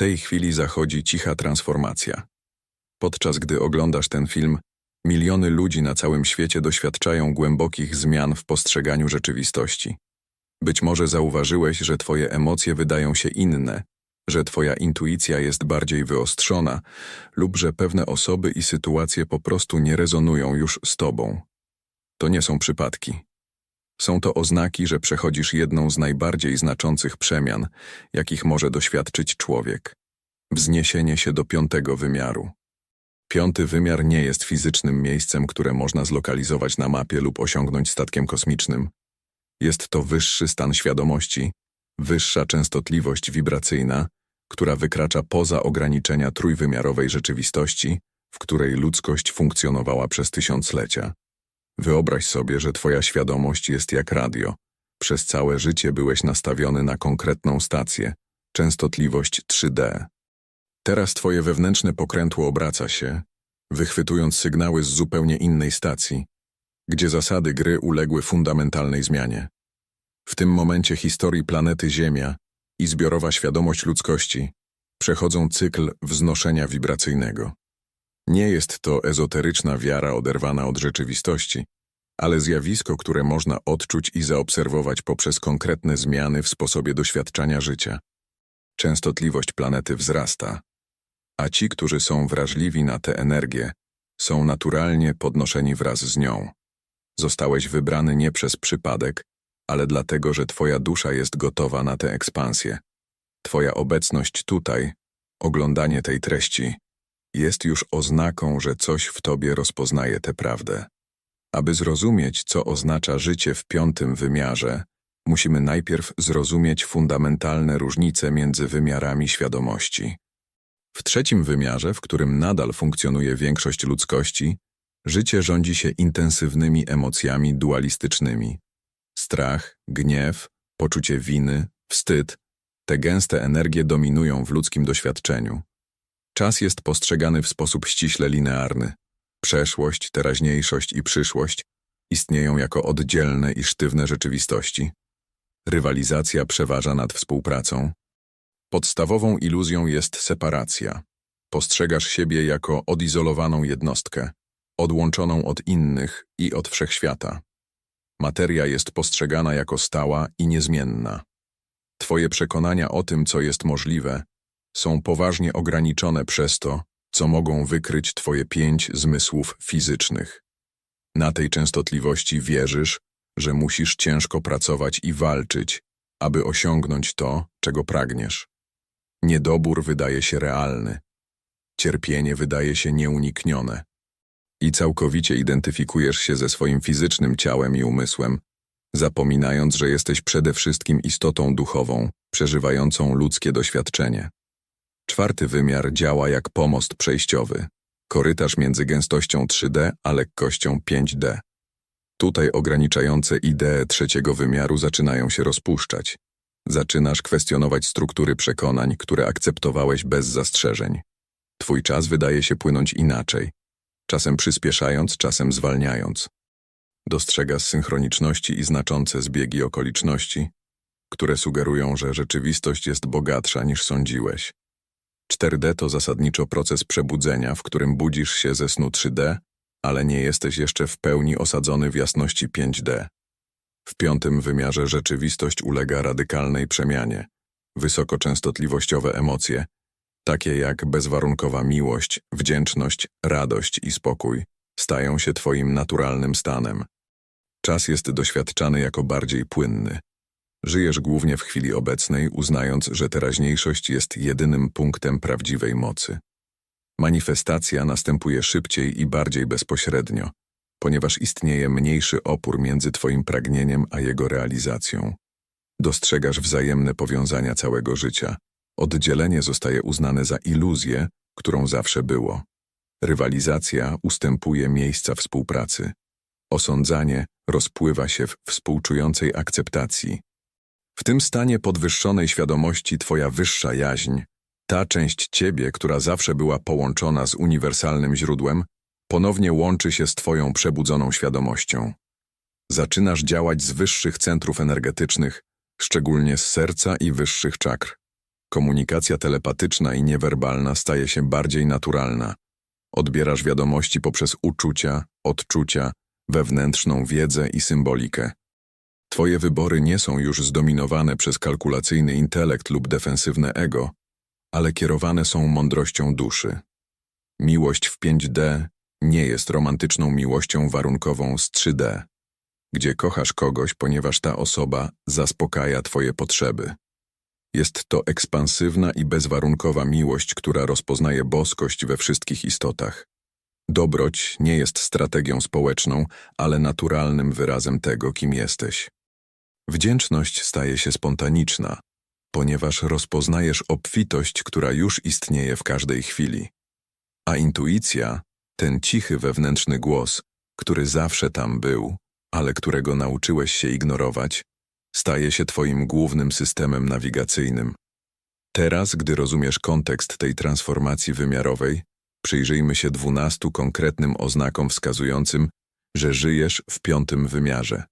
tej chwili zachodzi cicha transformacja. Podczas gdy oglądasz ten film, miliony ludzi na całym świecie doświadczają głębokich zmian w postrzeganiu rzeczywistości. Być może zauważyłeś, że twoje emocje wydają się inne, że twoja intuicja jest bardziej wyostrzona lub że pewne osoby i sytuacje po prostu nie rezonują już z tobą. To nie są przypadki. Są to oznaki, że przechodzisz jedną z najbardziej znaczących przemian, jakich może doświadczyć człowiek. Wzniesienie się do piątego wymiaru. Piąty wymiar nie jest fizycznym miejscem, które można zlokalizować na mapie lub osiągnąć statkiem kosmicznym. Jest to wyższy stan świadomości, wyższa częstotliwość wibracyjna, która wykracza poza ograniczenia trójwymiarowej rzeczywistości, w której ludzkość funkcjonowała przez tysiąclecia. Wyobraź sobie, że twoja świadomość jest jak radio. Przez całe życie byłeś nastawiony na konkretną stację, częstotliwość 3D. Teraz twoje wewnętrzne pokrętło obraca się, wychwytując sygnały z zupełnie innej stacji, gdzie zasady gry uległy fundamentalnej zmianie. W tym momencie historii planety Ziemia i zbiorowa świadomość ludzkości przechodzą cykl wznoszenia wibracyjnego. Nie jest to ezoteryczna wiara oderwana od rzeczywistości, ale zjawisko, które można odczuć i zaobserwować poprzez konkretne zmiany w sposobie doświadczania życia. Częstotliwość planety wzrasta, a ci, którzy są wrażliwi na tę energię, są naturalnie podnoszeni wraz z nią. Zostałeś wybrany nie przez przypadek, ale dlatego, że Twoja dusza jest gotowa na tę ekspansję. Twoja obecność tutaj, oglądanie tej treści, jest już oznaką, że coś w Tobie rozpoznaje tę prawdę. Aby zrozumieć, co oznacza życie w piątym wymiarze, musimy najpierw zrozumieć fundamentalne różnice między wymiarami świadomości. W trzecim wymiarze, w którym nadal funkcjonuje większość ludzkości, życie rządzi się intensywnymi emocjami dualistycznymi. Strach, gniew, poczucie winy, wstyd te gęste energie dominują w ludzkim doświadczeniu. Czas jest postrzegany w sposób ściśle linearny. Przeszłość, teraźniejszość i przyszłość istnieją jako oddzielne i sztywne rzeczywistości. Rywalizacja przeważa nad współpracą. Podstawową iluzją jest separacja. Postrzegasz siebie jako odizolowaną jednostkę, odłączoną od innych i od wszechświata. Materia jest postrzegana jako stała i niezmienna. Twoje przekonania o tym, co jest możliwe, są poważnie ograniczone przez to, co mogą wykryć Twoje pięć zmysłów fizycznych. Na tej częstotliwości wierzysz, że musisz ciężko pracować i walczyć, aby osiągnąć to, czego pragniesz. Niedobór wydaje się realny, cierpienie wydaje się nieuniknione i całkowicie identyfikujesz się ze swoim fizycznym ciałem i umysłem, zapominając, że jesteś przede wszystkim istotą duchową, przeżywającą ludzkie doświadczenie. Czwarty wymiar działa jak pomost przejściowy, korytarz między gęstością 3D a lekkością 5D. Tutaj ograniczające idee trzeciego wymiaru zaczynają się rozpuszczać. Zaczynasz kwestionować struktury przekonań, które akceptowałeś bez zastrzeżeń. Twój czas wydaje się płynąć inaczej, czasem przyspieszając, czasem zwalniając. Dostrzegasz synchroniczności i znaczące zbiegi okoliczności, które sugerują, że rzeczywistość jest bogatsza niż sądziłeś. 4D to zasadniczo proces przebudzenia, w którym budzisz się ze snu 3D, ale nie jesteś jeszcze w pełni osadzony w jasności 5D. W piątym wymiarze rzeczywistość ulega radykalnej przemianie. Wysokoczęstotliwościowe emocje, takie jak bezwarunkowa miłość, wdzięczność, radość i spokój, stają się Twoim naturalnym stanem. Czas jest doświadczany jako bardziej płynny. Żyjesz głównie w chwili obecnej, uznając, że teraźniejszość jest jedynym punktem prawdziwej mocy. Manifestacja następuje szybciej i bardziej bezpośrednio, ponieważ istnieje mniejszy opór między Twoim pragnieniem a jego realizacją. Dostrzegasz wzajemne powiązania całego życia. Oddzielenie zostaje uznane za iluzję, którą zawsze było. Rywalizacja ustępuje miejsca współpracy. Osądzanie rozpływa się w współczującej akceptacji. W tym stanie podwyższonej świadomości Twoja wyższa jaźń, ta część Ciebie, która zawsze była połączona z uniwersalnym źródłem, ponownie łączy się z Twoją przebudzoną świadomością. Zaczynasz działać z wyższych centrów energetycznych, szczególnie z serca i wyższych czakr. Komunikacja telepatyczna i niewerbalna staje się bardziej naturalna. Odbierasz wiadomości poprzez uczucia, odczucia, wewnętrzną wiedzę i symbolikę. Twoje wybory nie są już zdominowane przez kalkulacyjny intelekt lub defensywne ego, ale kierowane są mądrością duszy. Miłość w 5D nie jest romantyczną miłością warunkową z 3D, gdzie kochasz kogoś, ponieważ ta osoba zaspokaja Twoje potrzeby. Jest to ekspansywna i bezwarunkowa miłość, która rozpoznaje boskość we wszystkich istotach. Dobroć nie jest strategią społeczną, ale naturalnym wyrazem tego, kim jesteś. Wdzięczność staje się spontaniczna, ponieważ rozpoznajesz obfitość, która już istnieje w każdej chwili. A intuicja, ten cichy wewnętrzny głos, który zawsze tam był, ale którego nauczyłeś się ignorować, staje się Twoim głównym systemem nawigacyjnym. Teraz, gdy rozumiesz kontekst tej transformacji wymiarowej, przyjrzyjmy się dwunastu konkretnym oznakom wskazującym, że żyjesz w piątym wymiarze.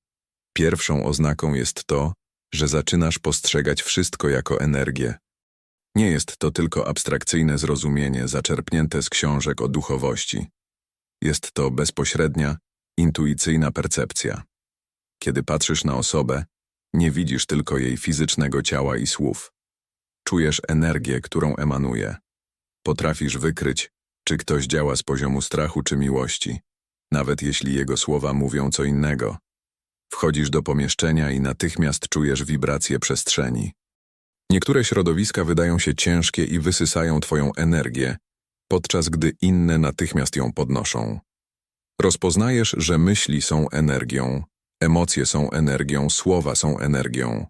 Pierwszą oznaką jest to, że zaczynasz postrzegać wszystko jako energię. Nie jest to tylko abstrakcyjne zrozumienie zaczerpnięte z książek o duchowości. Jest to bezpośrednia, intuicyjna percepcja. Kiedy patrzysz na osobę, nie widzisz tylko jej fizycznego ciała i słów. Czujesz energię, którą emanuje. Potrafisz wykryć, czy ktoś działa z poziomu strachu czy miłości, nawet jeśli jego słowa mówią co innego. Wchodzisz do pomieszczenia i natychmiast czujesz wibracje przestrzeni. Niektóre środowiska wydają się ciężkie i wysysają twoją energię, podczas gdy inne natychmiast ją podnoszą. Rozpoznajesz, że myśli są energią, emocje są energią, słowa są energią.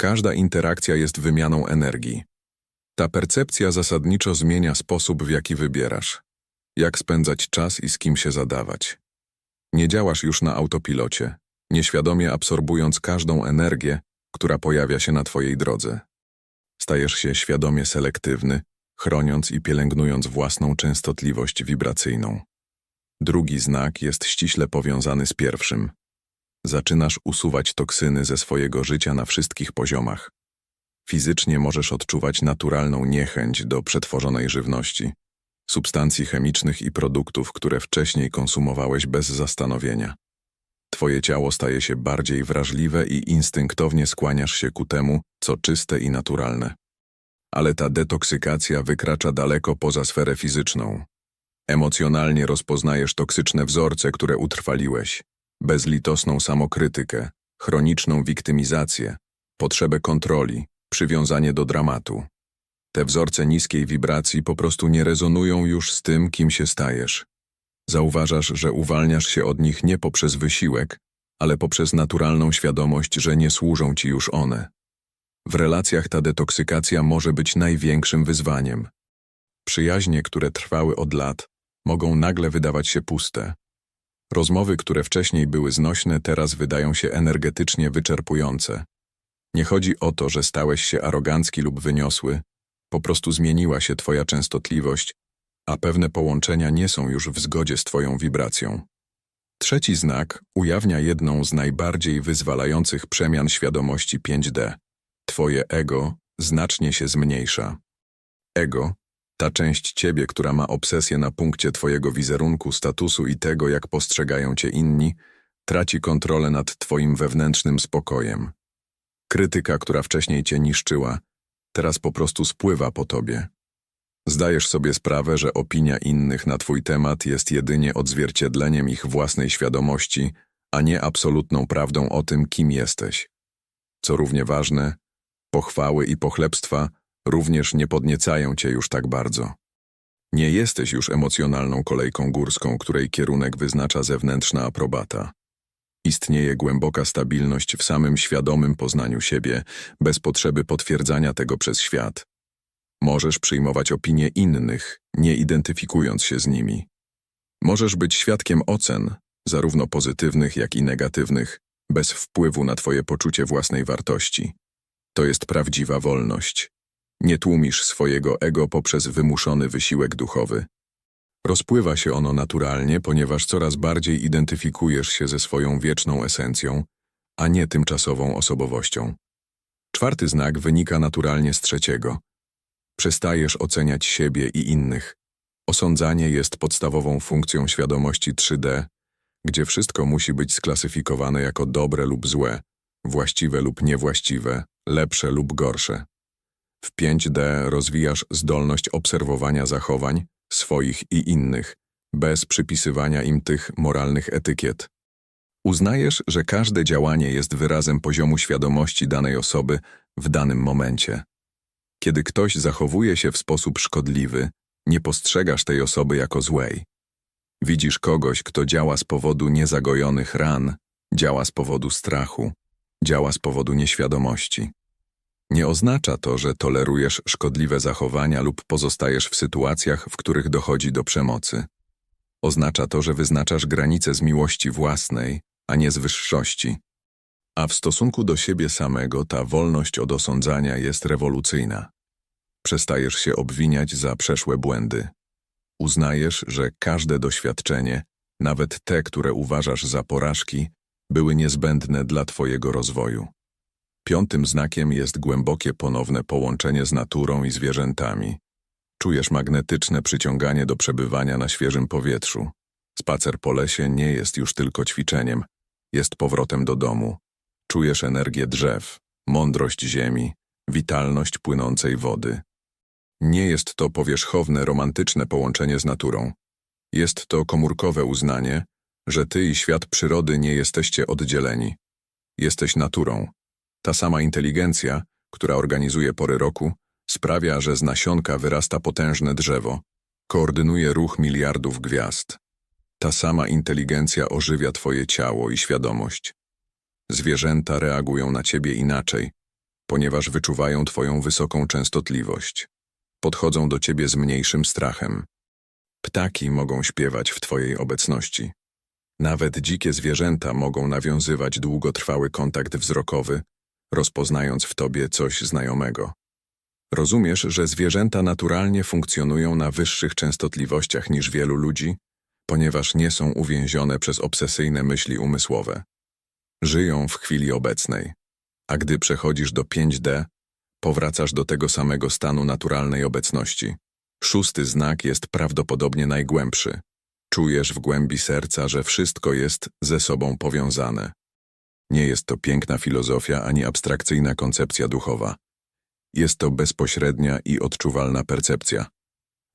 Każda interakcja jest wymianą energii. Ta percepcja zasadniczo zmienia sposób, w jaki wybierasz. Jak spędzać czas i z kim się zadawać. Nie działasz już na autopilocie, nieświadomie absorbując każdą energię, która pojawia się na Twojej drodze. Stajesz się świadomie selektywny, chroniąc i pielęgnując własną częstotliwość wibracyjną. Drugi znak jest ściśle powiązany z pierwszym. Zaczynasz usuwać toksyny ze swojego życia na wszystkich poziomach. Fizycznie możesz odczuwać naturalną niechęć do przetworzonej żywności, substancji chemicznych i produktów, które wcześniej konsumowałeś bez zastanowienia. Twoje ciało staje się bardziej wrażliwe i instynktownie skłaniasz się ku temu, co czyste i naturalne. Ale ta detoksykacja wykracza daleko poza sferę fizyczną. Emocjonalnie rozpoznajesz toksyczne wzorce, które utrwaliłeś, bezlitosną samokrytykę, chroniczną wiktymizację, potrzebę kontroli, przywiązanie do dramatu. Te wzorce niskiej wibracji po prostu nie rezonują już z tym, kim się stajesz. Zauważasz, że uwalniasz się od nich nie poprzez wysiłek, ale poprzez naturalną świadomość, że nie służą ci już one. W relacjach ta detoksykacja może być największym wyzwaniem. Przyjaźnie, które trwały od lat, mogą nagle wydawać się puste. Rozmowy, które wcześniej były znośne, teraz wydają się energetycznie wyczerpujące. Nie chodzi o to, że stałeś się arogancki lub wyniosły, po prostu zmieniła się twoja częstotliwość, a pewne połączenia nie są już w zgodzie z twoją wibracją. Trzeci znak ujawnia jedną z najbardziej wyzwalających przemian świadomości 5D. Twoje ego znacznie się zmniejsza. Ego ta część ciebie, która ma obsesję na punkcie twojego wizerunku, statusu i tego, jak postrzegają cię inni, traci kontrolę nad twoim wewnętrznym spokojem. Krytyka, która wcześniej cię niszczyła, teraz po prostu spływa po tobie. Zdajesz sobie sprawę, że opinia innych na twój temat jest jedynie odzwierciedleniem ich własnej świadomości, a nie absolutną prawdą o tym, kim jesteś. Co równie ważne, pochwały i pochlebstwa również nie podniecają cię już tak bardzo. Nie jesteś już emocjonalną kolejką górską, której kierunek wyznacza zewnętrzna aprobata. Istnieje głęboka stabilność w samym świadomym poznaniu siebie, bez potrzeby potwierdzania tego przez świat. Możesz przyjmować opinie innych, nie identyfikując się z nimi. Możesz być świadkiem ocen, zarówno pozytywnych, jak i negatywnych, bez wpływu na Twoje poczucie własnej wartości. To jest prawdziwa wolność. Nie tłumisz swojego ego poprzez wymuszony wysiłek duchowy. Rozpływa się ono naturalnie, ponieważ coraz bardziej identyfikujesz się ze swoją wieczną esencją, a nie tymczasową osobowością. Czwarty znak wynika naturalnie z trzeciego. Przestajesz oceniać siebie i innych. Osądzanie jest podstawową funkcją świadomości 3D, gdzie wszystko musi być sklasyfikowane jako dobre lub złe, właściwe lub niewłaściwe, lepsze lub gorsze. W 5D rozwijasz zdolność obserwowania zachowań swoich i innych, bez przypisywania im tych moralnych etykiet. Uznajesz, że każde działanie jest wyrazem poziomu świadomości danej osoby w danym momencie. Kiedy ktoś zachowuje się w sposób szkodliwy, nie postrzegasz tej osoby jako złej. Widzisz kogoś, kto działa z powodu niezagojonych ran, działa z powodu strachu, działa z powodu nieświadomości. Nie oznacza to, że tolerujesz szkodliwe zachowania lub pozostajesz w sytuacjach, w których dochodzi do przemocy. Oznacza to, że wyznaczasz granice z miłości własnej, a nie z wyższości. A w stosunku do siebie samego ta wolność od osądzania jest rewolucyjna. Przestajesz się obwiniać za przeszłe błędy. Uznajesz, że każde doświadczenie, nawet te, które uważasz za porażki, były niezbędne dla Twojego rozwoju. Piątym znakiem jest głębokie ponowne połączenie z naturą i zwierzętami. Czujesz magnetyczne przyciąganie do przebywania na świeżym powietrzu. Spacer po lesie nie jest już tylko ćwiczeniem, jest powrotem do domu. Czujesz energię drzew, mądrość ziemi, witalność płynącej wody. Nie jest to powierzchowne, romantyczne połączenie z naturą. Jest to komórkowe uznanie, że ty i świat przyrody nie jesteście oddzieleni. Jesteś naturą. Ta sama inteligencja, która organizuje pory roku, sprawia, że z nasionka wyrasta potężne drzewo, koordynuje ruch miliardów gwiazd. Ta sama inteligencja ożywia twoje ciało i świadomość. Zwierzęta reagują na ciebie inaczej, ponieważ wyczuwają twoją wysoką częstotliwość. Podchodzą do ciebie z mniejszym strachem. Ptaki mogą śpiewać w twojej obecności. Nawet dzikie zwierzęta mogą nawiązywać długotrwały kontakt wzrokowy, rozpoznając w tobie coś znajomego. Rozumiesz, że zwierzęta naturalnie funkcjonują na wyższych częstotliwościach niż wielu ludzi, ponieważ nie są uwięzione przez obsesyjne myśli umysłowe. Żyją w chwili obecnej, a gdy przechodzisz do 5D, powracasz do tego samego stanu naturalnej obecności. Szósty znak jest prawdopodobnie najgłębszy. Czujesz w głębi serca, że wszystko jest ze sobą powiązane. Nie jest to piękna filozofia ani abstrakcyjna koncepcja duchowa. Jest to bezpośrednia i odczuwalna percepcja.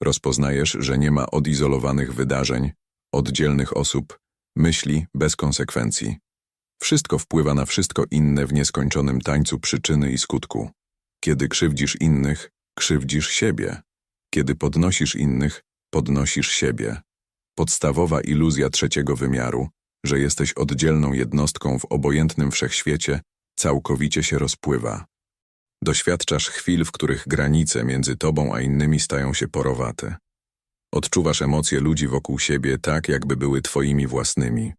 Rozpoznajesz, że nie ma odizolowanych wydarzeń, oddzielnych osób, myśli bez konsekwencji. Wszystko wpływa na wszystko inne w nieskończonym tańcu przyczyny i skutku. Kiedy krzywdzisz innych, krzywdzisz siebie. Kiedy podnosisz innych, podnosisz siebie. Podstawowa iluzja trzeciego wymiaru, że jesteś oddzielną jednostką w obojętnym wszechświecie, całkowicie się rozpływa. Doświadczasz chwil, w których granice między tobą a innymi stają się porowate. Odczuwasz emocje ludzi wokół siebie tak, jakby były twoimi własnymi.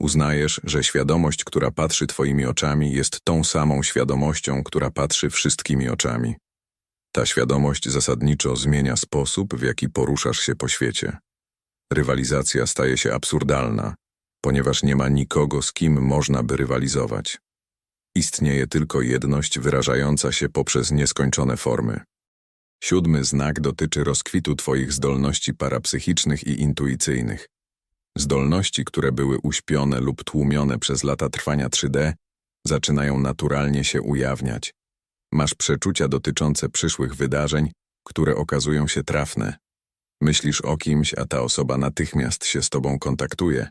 Uznajesz, że świadomość, która patrzy twoimi oczami, jest tą samą świadomością, która patrzy wszystkimi oczami. Ta świadomość zasadniczo zmienia sposób, w jaki poruszasz się po świecie. Rywalizacja staje się absurdalna, ponieważ nie ma nikogo, z kim można by rywalizować. Istnieje tylko jedność wyrażająca się poprzez nieskończone formy. Siódmy znak dotyczy rozkwitu Twoich zdolności parapsychicznych i intuicyjnych. Zdolności, które były uśpione lub tłumione przez lata trwania 3D, zaczynają naturalnie się ujawniać. Masz przeczucia dotyczące przyszłych wydarzeń, które okazują się trafne. Myślisz o kimś, a ta osoba natychmiast się z tobą kontaktuje.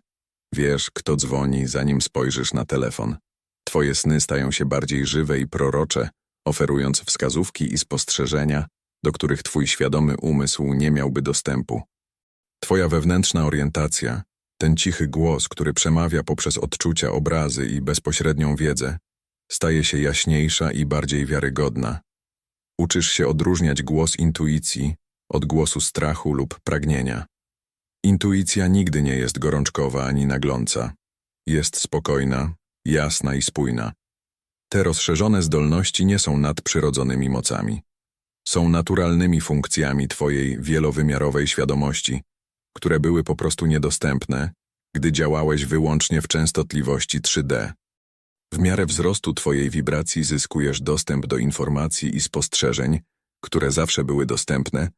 Wiesz, kto dzwoni, zanim spojrzysz na telefon. Twoje sny stają się bardziej żywe i prorocze, oferując wskazówki i spostrzeżenia, do których twój świadomy umysł nie miałby dostępu. Twoja wewnętrzna orientacja, ten cichy głos, który przemawia poprzez odczucia, obrazy i bezpośrednią wiedzę, staje się jaśniejsza i bardziej wiarygodna. Uczysz się odróżniać głos intuicji od głosu strachu lub pragnienia. Intuicja nigdy nie jest gorączkowa ani nagląca. Jest spokojna, jasna i spójna. Te rozszerzone zdolności nie są nadprzyrodzonymi mocami. Są naturalnymi funkcjami Twojej wielowymiarowej świadomości, które były po prostu niedostępne, gdy działałeś wyłącznie w częstotliwości 3D. W miarę wzrostu Twojej wibracji zyskujesz dostęp do informacji i spostrzeżeń, które zawsze były dostępne,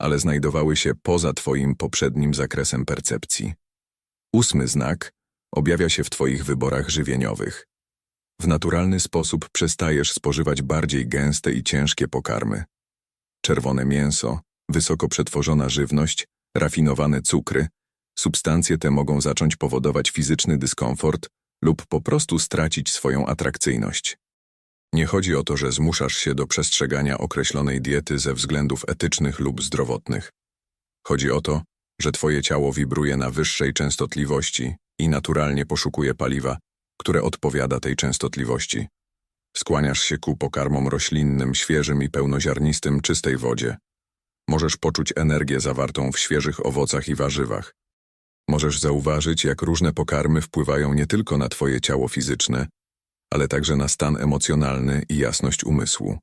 ale znajdowały się poza Twoim poprzednim zakresem percepcji. Ósmy znak objawia się w Twoich wyborach żywieniowych. W naturalny sposób przestajesz spożywać bardziej gęste i ciężkie pokarmy. Czerwone mięso, wysoko przetworzona żywność, rafinowane cukry, substancje te mogą zacząć powodować fizyczny dyskomfort lub po prostu stracić swoją atrakcyjność. Nie chodzi o to, że zmuszasz się do przestrzegania określonej diety ze względów etycznych lub zdrowotnych. Chodzi o to, że Twoje ciało wibruje na wyższej częstotliwości i naturalnie poszukuje paliwa, które odpowiada tej częstotliwości. Skłaniasz się ku pokarmom roślinnym, świeżym i pełnoziarnistym, czystej wodzie. Możesz poczuć energię zawartą w świeżych owocach i warzywach. Możesz zauważyć, jak różne pokarmy wpływają nie tylko na Twoje ciało fizyczne, ale także na stan emocjonalny i jasność umysłu.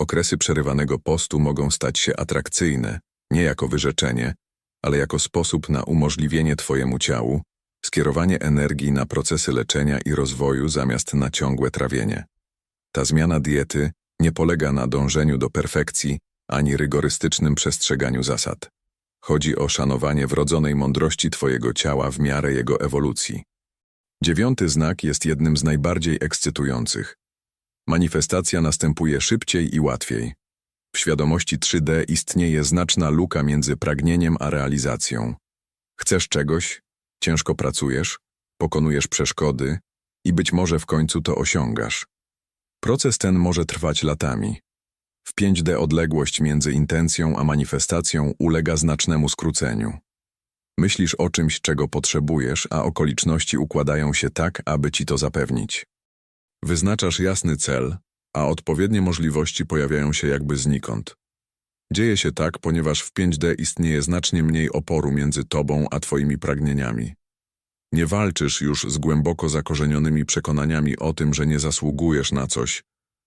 Okresy przerywanego postu mogą stać się atrakcyjne, nie jako wyrzeczenie, ale jako sposób na umożliwienie Twojemu ciału skierowanie energii na procesy leczenia i rozwoju zamiast na ciągłe trawienie. Ta zmiana diety nie polega na dążeniu do perfekcji ani rygorystycznym przestrzeganiu zasad. Chodzi o szanowanie wrodzonej mądrości Twojego ciała w miarę jego ewolucji. Dziewiąty znak jest jednym z najbardziej ekscytujących. Manifestacja następuje szybciej i łatwiej. W świadomości 3D istnieje znaczna luka między pragnieniem a realizacją. Chcesz czegoś, ciężko pracujesz, pokonujesz przeszkody i być może w końcu to osiągasz. Proces ten może trwać latami. W 5D odległość między intencją a manifestacją ulega znacznemu skróceniu. Myślisz o czymś, czego potrzebujesz, a okoliczności układają się tak, aby ci to zapewnić. Wyznaczasz jasny cel, a odpowiednie możliwości pojawiają się jakby znikąd. Dzieje się tak, ponieważ w 5D istnieje znacznie mniej oporu między tobą a twoimi pragnieniami. Nie walczysz już z głęboko zakorzenionymi przekonaniami o tym, że nie zasługujesz na coś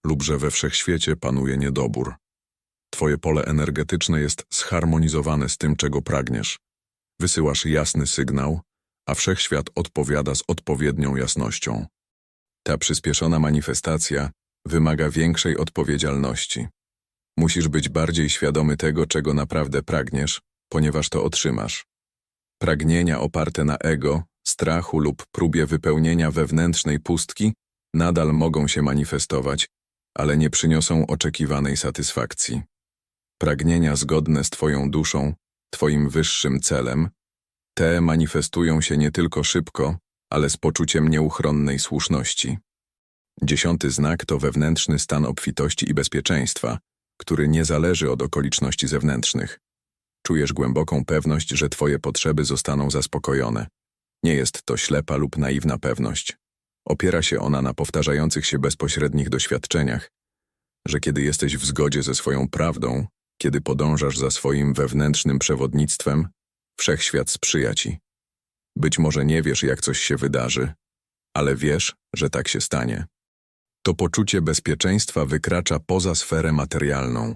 lub że we wszechświecie panuje niedobór. Twoje pole energetyczne jest zharmonizowane z tym, czego pragniesz. Wysyłasz jasny sygnał, a wszechświat odpowiada z odpowiednią jasnością. Ta przyspieszona manifestacja wymaga większej odpowiedzialności. Musisz być bardziej świadomy tego, czego naprawdę pragniesz, ponieważ to otrzymasz. Pragnienia oparte na ego, strachu lub próbie wypełnienia wewnętrznej pustki nadal mogą się manifestować, ale nie przyniosą oczekiwanej satysfakcji. Pragnienia zgodne z Twoją duszą, Twoim wyższym celem, te manifestują się nie tylko szybko, ale z poczuciem nieuchronnej słuszności. Dziesiąty znak to wewnętrzny stan obfitości i bezpieczeństwa, który nie zależy od okoliczności zewnętrznych. Czujesz głęboką pewność, że Twoje potrzeby zostaną zaspokojone. Nie jest to ślepa lub naiwna pewność. Opiera się ona na powtarzających się bezpośrednich doświadczeniach, że kiedy jesteś w zgodzie ze swoją prawdą, kiedy podążasz za swoim wewnętrznym przewodnictwem, wszechświat sprzyja ci. Być może nie wiesz, jak coś się wydarzy, ale wiesz, że tak się stanie. To poczucie bezpieczeństwa wykracza poza sferę materialną.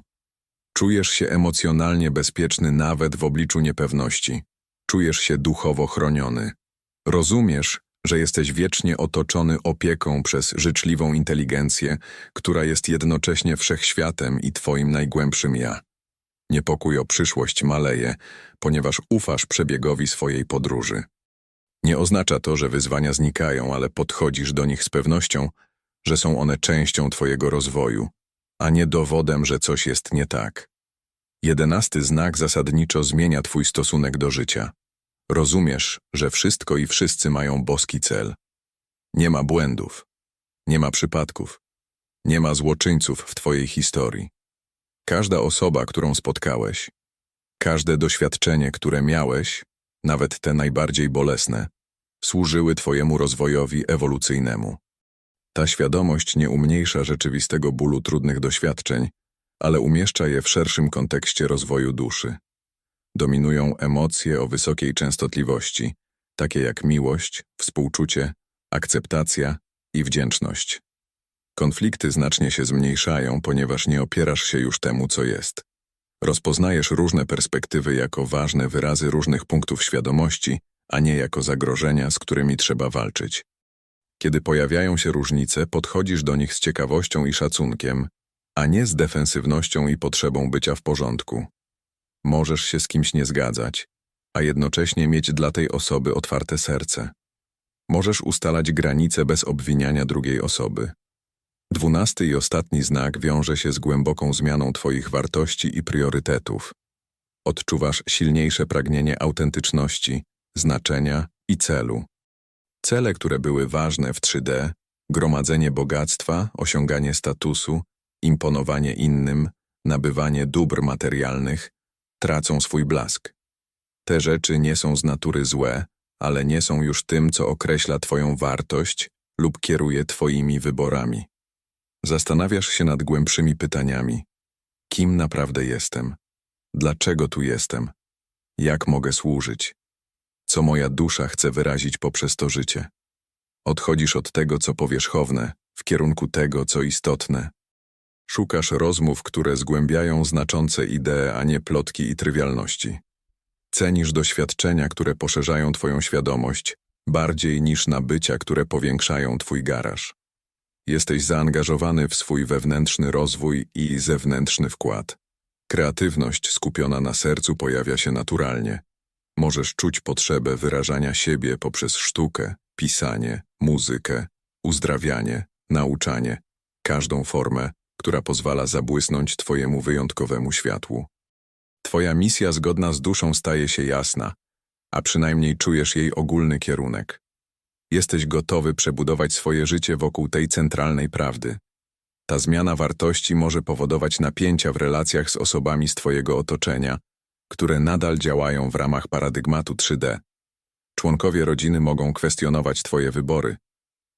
Czujesz się emocjonalnie bezpieczny nawet w obliczu niepewności. Czujesz się duchowo chroniony. Rozumiesz, że jesteś wiecznie otoczony opieką przez życzliwą inteligencję, która jest jednocześnie wszechświatem i twoim najgłębszym ja. Niepokój o przyszłość maleje, ponieważ ufasz przebiegowi swojej podróży. Nie oznacza to, że wyzwania znikają, ale podchodzisz do nich z pewnością, że są one częścią twojego rozwoju, a nie dowodem, że coś jest nie tak. Jedenasty znak zasadniczo zmienia twój stosunek do życia. Rozumiesz, że wszystko i wszyscy mają boski cel. Nie ma błędów, nie ma przypadków, nie ma złoczyńców w twojej historii. Każda osoba, którą spotkałeś, każde doświadczenie, które miałeś, nawet te najbardziej bolesne, służyły twojemu rozwojowi ewolucyjnemu. Ta świadomość nie umniejsza rzeczywistego bólu trudnych doświadczeń, ale umieszcza je w szerszym kontekście rozwoju duszy. Dominują emocje o wysokiej częstotliwości, takie jak miłość, współczucie, akceptacja i wdzięczność. Konflikty znacznie się zmniejszają, ponieważ nie opierasz się już temu, co jest. Rozpoznajesz różne perspektywy jako ważne wyrazy różnych punktów świadomości, a nie jako zagrożenia, z którymi trzeba walczyć. Kiedy pojawiają się różnice, podchodzisz do nich z ciekawością i szacunkiem, a nie z defensywnością i potrzebą bycia w porządku. Możesz się z kimś nie zgadzać, a jednocześnie mieć dla tej osoby otwarte serce. Możesz ustalać granice bez obwiniania drugiej osoby. Dwunasty i ostatni znak wiąże się z głęboką zmianą Twoich wartości i priorytetów. Odczuwasz silniejsze pragnienie autentyczności, znaczenia i celu. Cele, które były ważne w 3D, gromadzenie bogactwa, osiąganie statusu, imponowanie innym, nabywanie dóbr materialnych, tracą swój blask. Te rzeczy nie są z natury złe, ale nie są już tym, co określa Twoją wartość lub kieruje Twoimi wyborami. Zastanawiasz się nad głębszymi pytaniami. Kim naprawdę jestem? Dlaczego tu jestem? Jak mogę służyć? Co moja dusza chce wyrazić poprzez to życie? Odchodzisz od tego, co powierzchowne, w kierunku tego, co istotne. Szukasz rozmów, które zgłębiają znaczące idee, a nie plotki i trywialności. Cenisz doświadczenia, które poszerzają Twoją świadomość, bardziej niż nabycia, które powiększają Twój garaż. Jesteś zaangażowany w swój wewnętrzny rozwój i zewnętrzny wkład. Kreatywność skupiona na sercu pojawia się naturalnie. Możesz czuć potrzebę wyrażania siebie poprzez sztukę, pisanie, muzykę, uzdrawianie, nauczanie, każdą formę, która pozwala zabłysnąć Twojemu wyjątkowemu światłu. Twoja misja zgodna z duszą staje się jasna, a przynajmniej czujesz jej ogólny kierunek. Jesteś gotowy przebudować swoje życie wokół tej centralnej prawdy. Ta zmiana wartości może powodować napięcia w relacjach z osobami z Twojego otoczenia, które nadal działają w ramach paradygmatu 3D. Członkowie rodziny mogą kwestionować Twoje wybory.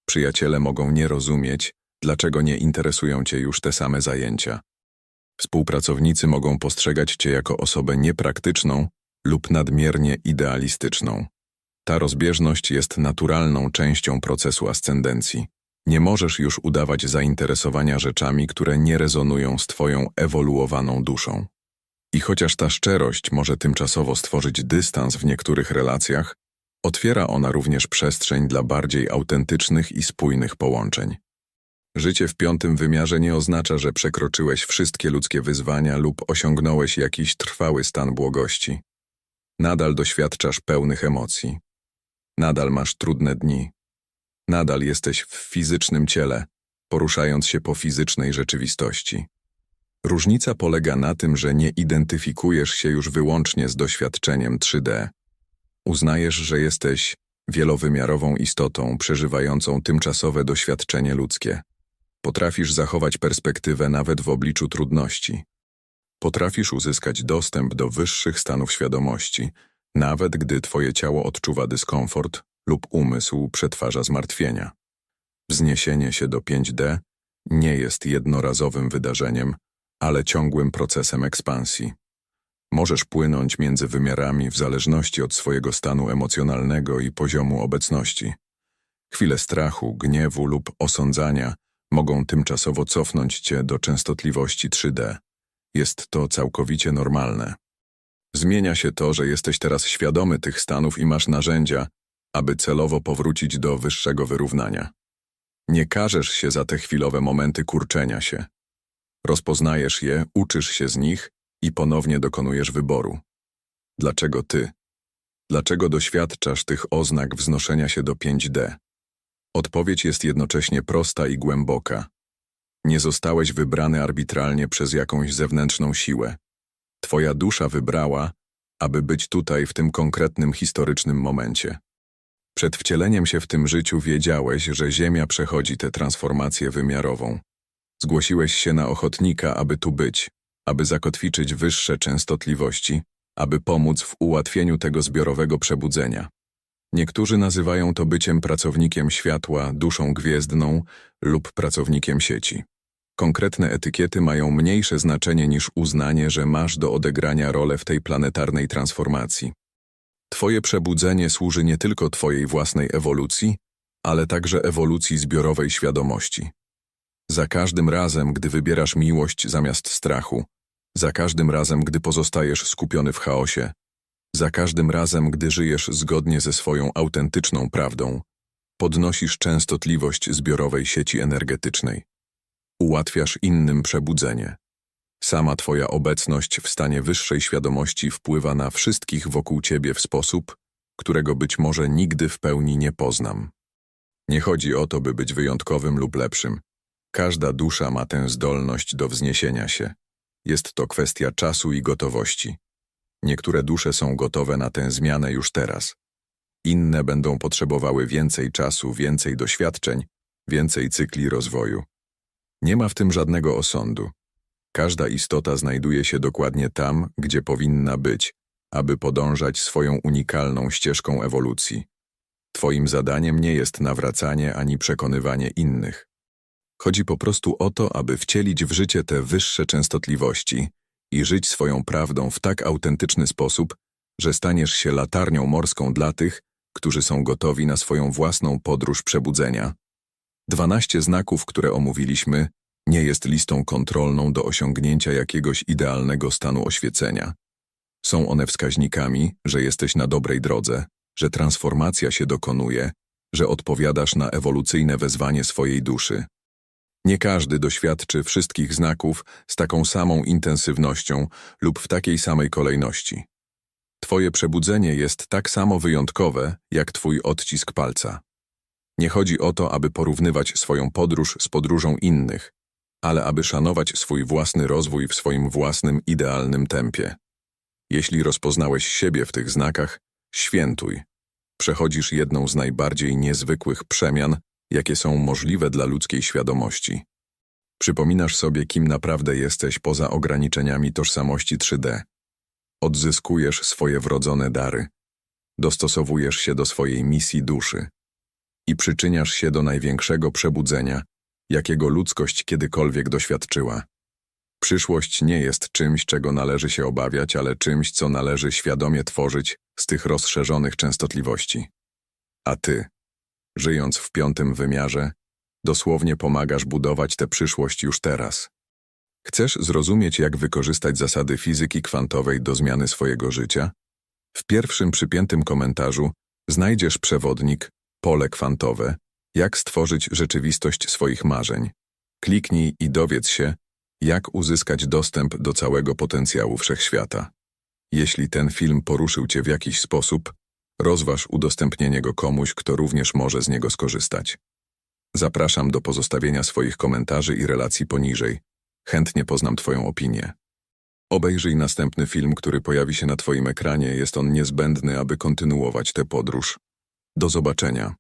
Przyjaciele mogą nie rozumieć, dlaczego nie interesują Cię już te same zajęcia. Współpracownicy mogą postrzegać Cię jako osobę niepraktyczną lub nadmiernie idealistyczną. Ta rozbieżność jest naturalną częścią procesu ascendencji. Nie możesz już udawać zainteresowania rzeczami, które nie rezonują z Twoją ewoluowaną duszą. I chociaż ta szczerość może tymczasowo stworzyć dystans w niektórych relacjach, otwiera ona również przestrzeń dla bardziej autentycznych i spójnych połączeń. Życie w piątym wymiarze nie oznacza, że przekroczyłeś wszystkie ludzkie wyzwania lub osiągnąłeś jakiś trwały stan błogości. Nadal doświadczasz pełnych emocji. Nadal masz trudne dni. Nadal jesteś w fizycznym ciele, poruszając się po fizycznej rzeczywistości. Różnica polega na tym, że nie identyfikujesz się już wyłącznie z doświadczeniem 3D. Uznajesz, że jesteś wielowymiarową istotą przeżywającą tymczasowe doświadczenie ludzkie. Potrafisz zachować perspektywę nawet w obliczu trudności. Potrafisz uzyskać dostęp do wyższych stanów świadomości, nawet gdy twoje ciało odczuwa dyskomfort lub umysł przetwarza zmartwienia. Wzniesienie się do 5D nie jest jednorazowym wydarzeniem, ale ciągłym procesem ekspansji. Możesz płynąć między wymiarami w zależności od swojego stanu emocjonalnego i poziomu obecności. Chwile strachu, gniewu lub osądzania mogą tymczasowo cofnąć cię do częstotliwości 3D. Jest to całkowicie normalne. Zmienia się to, że jesteś teraz świadomy tych stanów i masz narzędzia, aby celowo powrócić do wyższego wyrównania. Nie karzesz się za te chwilowe momenty kurczenia się. Rozpoznajesz je, uczysz się z nich i ponownie dokonujesz wyboru. Dlaczego ty? Dlaczego doświadczasz tych oznak wznoszenia się do 5D? Odpowiedź jest jednocześnie prosta i głęboka. Nie zostałeś wybrany arbitralnie przez jakąś zewnętrzną siłę. Twoja dusza wybrała, aby być tutaj w tym konkretnym historycznym momencie. Przed wcieleniem się w tym życiu wiedziałeś, że Ziemia przechodzi tę transformację wymiarową. Zgłosiłeś się na ochotnika, aby tu być, aby zakotwiczyć wyższe częstotliwości, aby pomóc w ułatwieniu tego zbiorowego przebudzenia. Niektórzy nazywają to byciem pracownikiem światła, duszą gwiezdną lub pracownikiem sieci. Konkretne etykiety mają mniejsze znaczenie niż uznanie, że masz do odegrania rolę w tej planetarnej transformacji. Twoje przebudzenie służy nie tylko Twojej własnej ewolucji, ale także ewolucji zbiorowej świadomości. Za każdym razem, gdy wybierasz miłość zamiast strachu, za każdym razem, gdy pozostajesz skupiony w chaosie, za każdym razem, gdy żyjesz zgodnie ze swoją autentyczną prawdą, Podnosisz częstotliwość zbiorowej sieci energetycznej. Ułatwiasz innym przebudzenie. Sama Twoja obecność w stanie wyższej świadomości wpływa na wszystkich wokół Ciebie w sposób, którego być może nigdy w pełni nie poznam. Nie chodzi o to, by być wyjątkowym lub lepszym. Każda dusza ma tę zdolność do wzniesienia się. Jest to kwestia czasu i gotowości. Niektóre dusze są gotowe na tę zmianę już teraz. Inne będą potrzebowały więcej czasu, więcej doświadczeń, więcej cykli rozwoju. Nie ma w tym żadnego osądu. Każda istota znajduje się dokładnie tam, gdzie powinna być, aby podążać swoją unikalną ścieżką ewolucji. Twoim zadaniem nie jest nawracanie ani przekonywanie innych. Chodzi po prostu o to, aby wcielić w życie te wyższe częstotliwości i żyć swoją prawdą w tak autentyczny sposób, że staniesz się latarnią morską dla tych, którzy są gotowi na swoją własną podróż przebudzenia. Dwanaście znaków, które omówiliśmy, nie jest listą kontrolną do osiągnięcia jakiegoś idealnego stanu oświecenia. Są one wskaźnikami, że jesteś na dobrej drodze, że transformacja się dokonuje, że odpowiadasz na ewolucyjne wezwanie swojej duszy. Nie każdy doświadczy wszystkich znaków z taką samą intensywnością lub w takiej samej kolejności. Twoje przebudzenie jest tak samo wyjątkowe, jak Twój odcisk palca. Nie chodzi o to, aby porównywać swoją podróż z podróżą innych, ale aby szanować swój własny rozwój w swoim własnym idealnym tempie. Jeśli rozpoznałeś siebie w tych znakach, świętuj. Przechodzisz jedną z najbardziej niezwykłych przemian, jakie są możliwe dla ludzkiej świadomości. Przypominasz sobie, kim naprawdę jesteś poza ograniczeniami tożsamości 3D. Odzyskujesz swoje wrodzone dary. Dostosowujesz się do swojej misji duszy. I przyczyniasz się do największego przebudzenia, jakiego ludzkość kiedykolwiek doświadczyła. Przyszłość nie jest czymś, czego należy się obawiać, ale czymś, co należy świadomie tworzyć z tych rozszerzonych częstotliwości. A ty, żyjąc w piątym wymiarze, dosłownie pomagasz budować tę przyszłość już teraz. Chcesz zrozumieć, jak wykorzystać zasady fizyki kwantowej do zmiany swojego życia? W pierwszym przypiętym komentarzu znajdziesz przewodnik Pole kwantowe jak stworzyć rzeczywistość swoich marzeń. Kliknij i dowiedz się, jak uzyskać dostęp do całego potencjału wszechświata. Jeśli ten film poruszył Cię w jakiś sposób, rozważ udostępnienie go komuś, kto również może z niego skorzystać. Zapraszam do pozostawienia swoich komentarzy i relacji poniżej. Chętnie poznam Twoją opinię. Obejrzyj następny film, który pojawi się na Twoim ekranie. Jest on niezbędny, aby kontynuować tę podróż. Do zobaczenia.